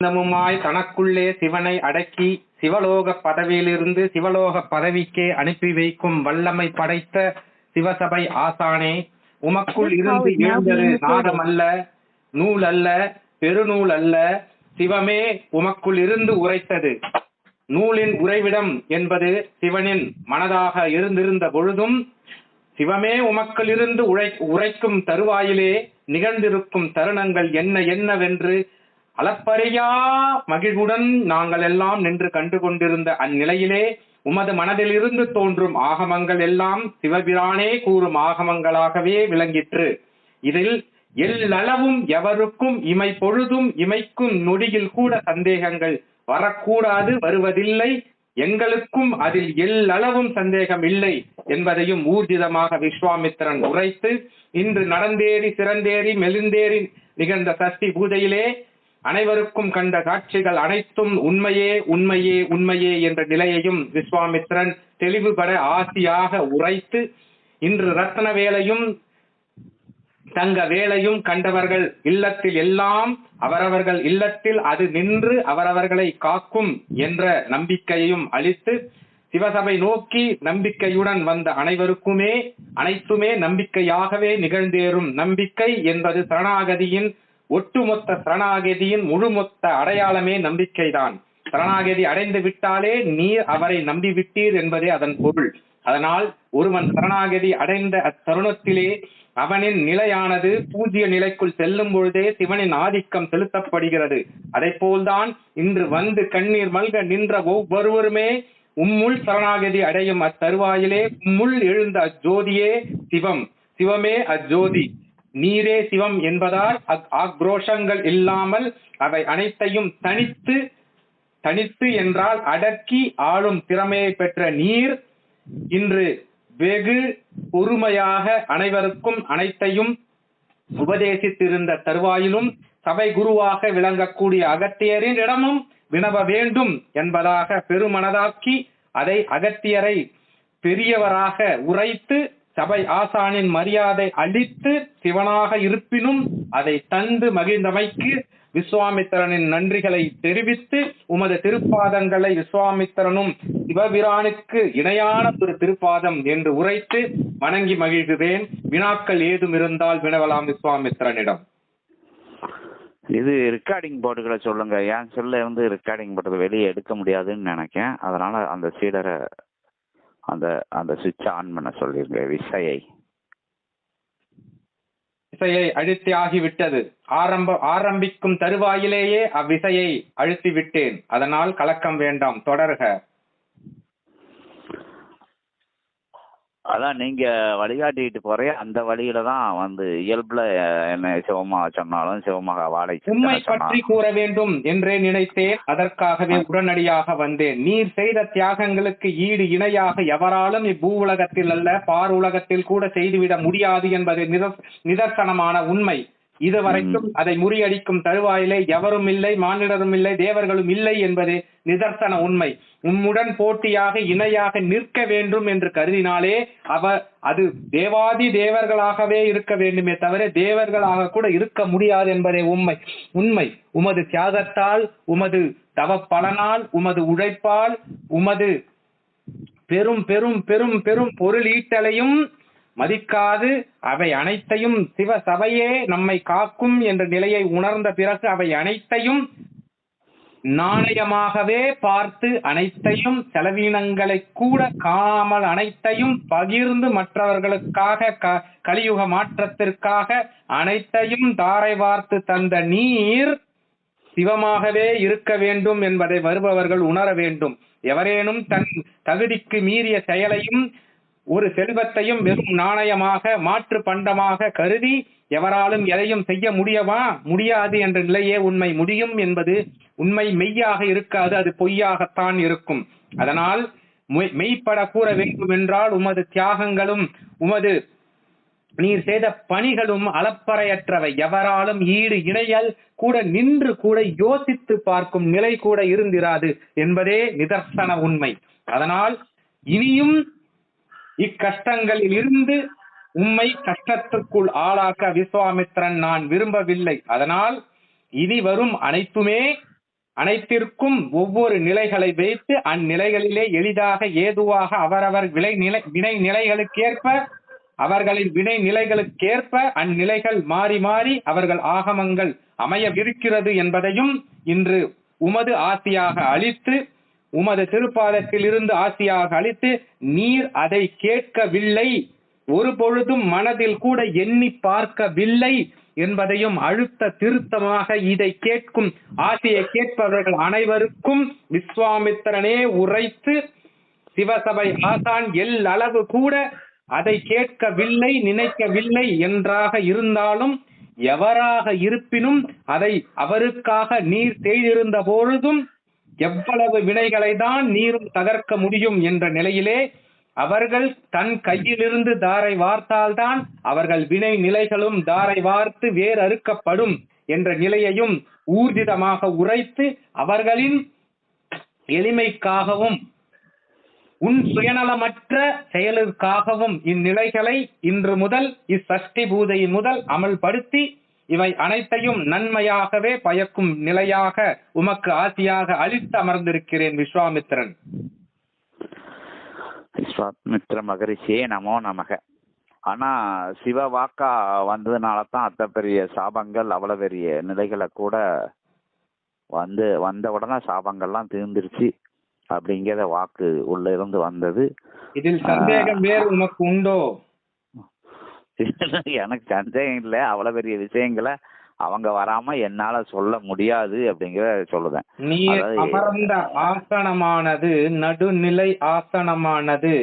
இன்னமுமாய் தனக்குள்ளே சிவனை அடக்கி சிவலோக பதவியிலிருந்து சிவலோக பதவிக்கே அனுப்பி வைக்கும் வல்லமை படைத்த சிவசபை ஆசானே உமக்குள் இருந்து எழுந்தது நாதம் அல்ல நூல் அல்ல பெருநூல் அல்ல சிவமே உமக்குள் இருந்து உரைத்தது. நூலின் உறைவிடம் என்பது சிவனின் மனதாக இருந்திருந்த பொழுதும் சிவமே உமக்கிலிருந்து உழை உரைக்கும் தருவாயிலே நிகழ்ந்திருக்கும் தருணங்கள் என்ன என்னவென்று அளப்பறையா மகிழ்வுடன் நாங்கள் எல்லாம் நின்று கண்டு கொண்டிருந்த அந்நிலையிலே உமது மனதிலிருந்து தோன்றும் ஆகமங்கள் எல்லாம் சிவபிரானே கூறும் ஆகமங்களாகவே விளங்கிற்று. இதில் எல்லளவும் எவருக்கும் இமை பொழுதும் இமைக்கும் நொடியில் கூட சந்தேகங்கள் வரக்கூடாது வருவதில்லை. எங்களுக்கும் அதில் எல்லளவும் சந்தேகம் இல்லை என்பதையும் ஊர்ஜிதமாக விஸ்வாமித்திரன் உரைத்து இன்று நடந்தேறி சிறந்தேறி மெலிந்தேறி நிகழ்ந்த சஷ்டி பூஜையிலே அனைவருக்கும் கண்ட காட்சிகள் அனைத்தும் உண்மையே உண்மையே உண்மையே என்ற நிலையையும் விஸ்வாமித்திரன் தெளிவுபட ஆசியாக உரைத்து இன்று ரத்ன வேலையும் தங்க வேலையும் கண்டவர்கள் இல்லத்தில் எல்லாம் அவரவர்கள் இல்லத்தில் அது நின்று அவரவர்களை காக்கும் என்ற நம்பிக்கையையும் அளித்து சிவசபை நோக்கி நம்பிக்கையுடன் வந்த அனைவருக்குமே அனைத்துமே நம்பிக்கையாகவே நிகழ்ந்தேறும் நம்பிக்கை என்பது சரணாகதியின் ஒட்டுமொத்த சரணாகதியின் முழுமொத்த அடையாளமே நம்பிக்கைதான். சரணாகதி அடைந்து விட்டாலே நீர் அவரை நம்பி விட்டீர் என்பதே அதன் பொருள். அதனால் ஒருவன் சரணாகதி அடைந்த அத்தருணத்திலே அவனின் நிலையானது பூஜ்ய நிலைக்குள் செல்லும் பொழுதே சிவனின் ஆதிக்கம் செலுத்தப்படுகிறது. அதை போல்தான் இன்று வந்து கண்ணீர் மல்க நின்ற ஒவ்வொருவருமே உம்முள் சரணாகதி அடையும் அத்தருவாயிலே உம்முள் எழுந்த அஜோதியே சிவம். சிவமே அஜோதி. நீரே சிவம் என்பதால் ஆக்ரோஷங்கள் இல்லாமல் அவை அனைத்தையும் தனித்து தனித்து என்றால் அடக்கி ஆளும் திறமையை பெற்ற நீர் இன்று வெகு பொறுமையாக அனைவருக்கும் அனைத்தையும் உபதேசித்திருந்த தருவாயிலும் சபை குருவாக விளங்கக்கூடிய அகத்தியரின் இடமும் வினவ வேண்டும் என்பதாக பெருமனதாக்கி அதை அகத்தியரை பெரியவராக உரைத்து சபை ஆசானின் மரியாதை அளித்து சிவனாக இருப்பினும் அதை தந்து மகிழ்ந்தமைக்கு விஸ்வாமித்திரனின் நன்றிகளை தெரிவித்து உமது திருப்பாதங்களை விஸ்வாமித்திரனும் சிவபிரானுக்கு இணையான ஒரு திருப்பாதம் என்று உரைத்து வணங்கி மகிழ்கிறேன். வினாக்கள் ஏதும் இருந்தால் வினவலாம் விஸ்வாமித்திரனிடம். இது ரெக்கார்டிங் போர்டுகளை சொல்லுங்க. என் செல்ல வந்து ரெக்கார்டிங் போட்டது வெளியே எடுக்க முடியாதுன்னு நினைக்கேன். அதனால அந்த சீடரை அந்த அந்த சுவிட்ச் ஆன் பண்ண சொல்லிருங்க விசையை. விசையை அழுத்தி ஆகிவிட்டது ஆரம்ப ஆரம்பிக்கும் தருவாயிலேயே அவ்விசையை அழுத்தி விட்டேன் அதனால் கலக்கம் வேண்டாம் தொடர்க. அதான் நீங்க வழிகாட்டிட்டு போறே அந்த வழியில தான் வந்து இயல்புல என்ன சிவமா சொன்னாலும் சிவமாக வாடகை உண்மை பற்றி கூற வேண்டும் என்றே நினைத்தேன். அதற்காகவே உடனடியாக வந்தேன். நீர் செய்த தியாகங்களுக்கு ஈடு இணையாக எவராலும் இப்பூ உலகத்தில் அல்ல பார் உலகத்தில் கூட செய்துவிட முடியாது என்பது நிதர்சனமான உண்மை. இதுவரைக்கும் அதை முறியடிக்கும் தருவாயிலே எவரும் இல்லை மானிடரும் இல்லை தேவர்களும் இல்லை என்பது நிதர்சன உண்மை. உம்முடன் போட்டியாக இணையாக நிற்க வேண்டும் என்று கருதினாலே அவ அது தேவாதி தேவர்களாகவே இருக்க வேண்டுமே தவிர தேவர்களாக கூட இருக்க முடியாது என்பதே உண்மை. உண்மை. உமது தியாகத்தால் உமது தவ பலனால் உமது உழைப்பால் உமது பெரும் பெரும் பெரும் பெரும் பொருள் ஈட்டலையும் மதிக்காது. அவை அனைத்தையும் சிவ சபையே நம்மை காக்கும் என்ற நிலையை உணர்ந்த பிறகு அவை அனைத்தையும் நாணயமாகவே பார்த்து அனைத்தையும் செலவீனங்களை கூட காணாமல் அனைத்தையும் பகிர்ந்து மற்றவர்களுக்காக க கலியுக மாற்றத்திற்காக அனைத்தையும் தாரை வார்த்து தந்த நீர் சிவமாகவே இருக்க வேண்டும் என்பதை வருபவர்கள் உணர வேண்டும். எவரேனும் தன் தகுதிக்கு மீறிய செயலையும் ஒரு செல்வத்தையும் வெறும் நாணயமாக மாற்று பண்டமாக கருதி எவராலும் எதையும் செய்ய முடியவா? முடியாது என்ற நிலையே உண்மை முடியும் என்பது உண்மை மெய்யாக இருக்காது அது பொய்யாகத்தான் இருக்கும். அதனால் மெய்ப்பட கூற வேண்டும் என்றால் உமது தியாகங்களும் உமது நீர் செய்த பணிகளும் அளப்பறையற்றவை. எவராலும் ஈடு இணையல் கூட நின்று கூட யோசித்து பார்க்கும் நிலை கூட இருந்திராது என்பதே நிதர்சன உண்மை. அதனால் இனியும் இக்கஷ்டங்களில் இருந்து உம்மை கஷ்டத்துக்குள் ஆளாக்க விஸ்வாமித்ரன் நான் விரும்பவில்லை. அதனால் இனி வரும் அனைத்துமே அனைத்திற்கும் ஒவ்வொரு நிலைகளை வைத்து அந்நிலைகளிலே எளிதாக ஏதுவாக அவரவர் விளை நிலை வினை நிலைகளுக்கேற்ப அவர்களின் வினை நிலைகளுக்கேற்ப அந்நிலைகள் மாறி மாறி அவர்கள் ஆகமங்கள் அமையவிருக்கிறது என்பதையும் இன்று உமது ஆசியாக அளித்து உமது திருப்பாதத்தில் இருந்து ஆசியாக அளித்து நீர் அதை கேட்கவில்லை. ஒரு பொழுதும் மனதில் கூட எண்ணி பார்க்கவில்லை என்பதையும் அழுத்த திருத்தமாக இதை கேட்கும் ஆசையை கேட்பவர்கள் அனைவருக்கும் விஸ்வாமித்திரனே உரைத்து சிவசபை ஆசான் எல் அளவு கூட அதை கேட்கவில்லை நினைக்கவில்லை என்றாக இருந்தாலும் எவராக இருப்பினும் அதை அவருக்காக நீர் செய்திருந்த பொழுதும் எவ்வளவு வினைகளை தான் நீரும் தகர்க்க முடியும் என்ற நிலையிலே அவர்கள் தன் கையிலிருந்து தாரை வார்த்தால்தான் அவர்கள் வினை நிலைகளும் தாரை வார்த்து வேர் அறுக்கப்படும் என்ற நிலையையும் ஊர்ஜிதமாக உரைத்து அவர்களின் எளிமைக்காகவும் உன் சுயநலமற்ற செயலுக்காகவும் இந்நிலைகளை இன்று முதல் இச்சஷ்டி பூஜையின் முதல் அமல்படுத்தி இவை அனைத்தையும் நன்மையாகவே பயக்கும் நிலையாக உமக்கு ஆசியாக அளித்து அமர்ந்திருக்கிறேன் விஸ்வாமித்திரன். விஸ்வாமித்ர மகரிஷியே நமோ நமக. ஆனா சிவ வாக்கா வந்ததுனால தான் அத்த பெரிய சாபங்கள் அவ்வளவு பெரிய நிலைகளை கூட வந்து வந்த உடனே சாபங்கள்லாம் தீர்ந்துருச்சு. அப்படிங்கிற வாக்கு உள்ள இருந்து வந்தது. இதில் சந்தேகம் வேறு உமக்கு உண்டோ? எனக்கு சந்தேகம் இல்லை. அவ்வளவு பெரிய விஷயங்களை அவங்க வராம என்னால சொல்ல முடியாது அப்படிங்கிற சொல்லுதேன் நீர் அதாவது- அமர்ந்த ஆசனமானது நடுநிலை ஆசனமானது.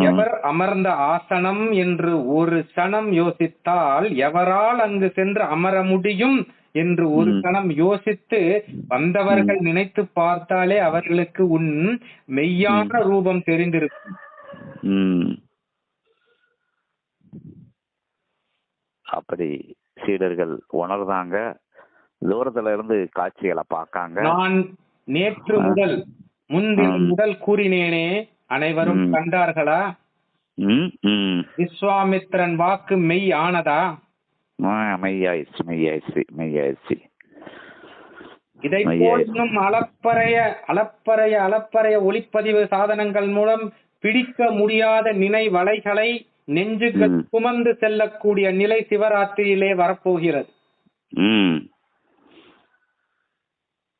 எவர் அமர்ந்த ஆசனம் என்று ஒரு சனம் யோசித்தால் எவரால் அங்கு சென்று அமர முடியும் என்று ஒரு. கணம் யோசித்து வந்தவர்கள் நினைத்து பார்த்தாலே அவர்களுக்கு உன் மெய்யான ரூபம் தெரிந்திருக்கும். அப்படி சீடர்கள் உணர்ந்தாங்க தூரத்துல இருந்து காட்சிகளை பார்க்காங்க நான் நேற்று முதல் முன்தினம். முதல் கூறினேனே அனைவரும். கண்டார்களா. விஸ்வாமித்திரன் வாக்கு மெய் ஆனதா மெய்யாயிடுச்சு மெய்யாயிடுச்சு மெய்யாயிடுச்சு இதை ஐயா. போல் இன்னும் அளப்பறைய அளப்பறைய அளப்பறைய ஒளிப்பதிவு சாதனங்கள் மூலம் பிடிக்க முடியாத நினைவலைகளை நெஞ்சுகள் ம். சுமந்து செல்லக்கூடிய நிலை சிவராத்திரியிலே வரப்போகிறது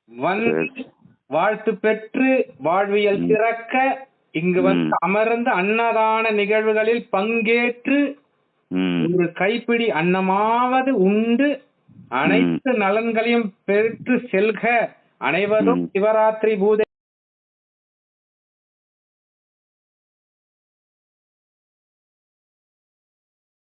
வந்து. வாழ்த்து பெற்று வாழ்வியல். சிறக்க இங்கு வந்து. அமர்ந்து அன்னதான நிகழ்வுகளில் பங்கேற்று ஒரு கைப்பிடி அன்னமாவது உண்டு அனைத்து நலன்களையும் பெற்று செல்க அனைவரும். சிவராத்திரி பூஜை